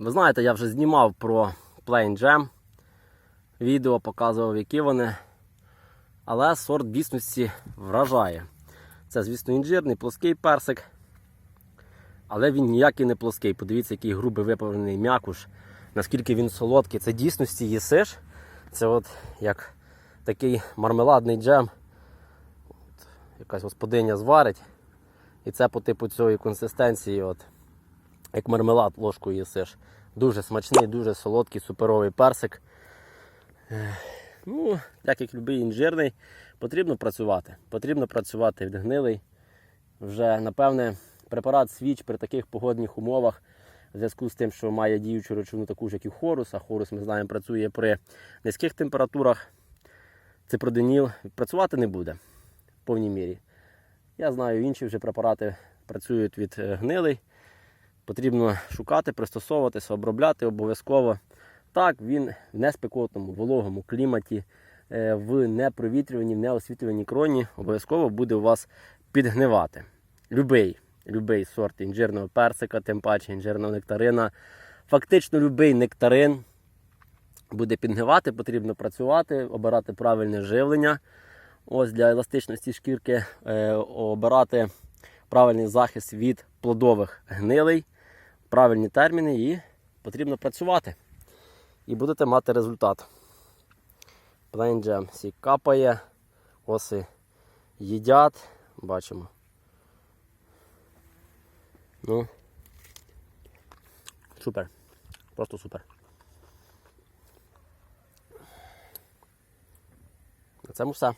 Ви знаєте, я вже знімав про Plain Jam. Відео показував, які вони. Але сорт дійсності вражає. Це, звісно, інжирний, плоский персик. Але він ніякий не плоский. Подивіться, який грубий виправлений м'якуш. Наскільки він солодкий. Це дійсності їсиш. Це от як такий мармеладний джем. От, якась господиня зварить. І це по типу цієї консистенції, от, як мармелад ложкою їсиш. Дуже смачний, дуже солодкий, суперовий персик. Ну, так як любий інжирний, потрібно працювати. Потрібно працювати відгнилий. Вже, напевне, препарат свіч при таких погодних умовах, в зв'язку з тим, що має діючу речовину таку ж, як і хорус, а хорус, ми знаємо, працює при низьких температурах. Ципроденіл працювати не буде в повній мірі. Я знаю, інші вже препарати працюють від е, гнилий. Потрібно шукати, пристосовуватися, обробляти обов'язково. Так, він в неспекотному, вологому кліматі, е, в непровітрюваній, неосвітлюваній кроні обов'язково буде у вас підгнивати. Любий, любий сорт інжирного персика, тим паче інжирного нектарина. Фактично будь-який нектарин буде підгнивати, потрібно працювати, обирати правильне живлення. Ось для еластичності шкірки е, обирати правильний захист від плодових гнилей, правильні терміни і потрібно працювати. І будете мати результат. Jam сік капає, оси їдять, бачимо. Ну, супер. Просто супер. На цьому все.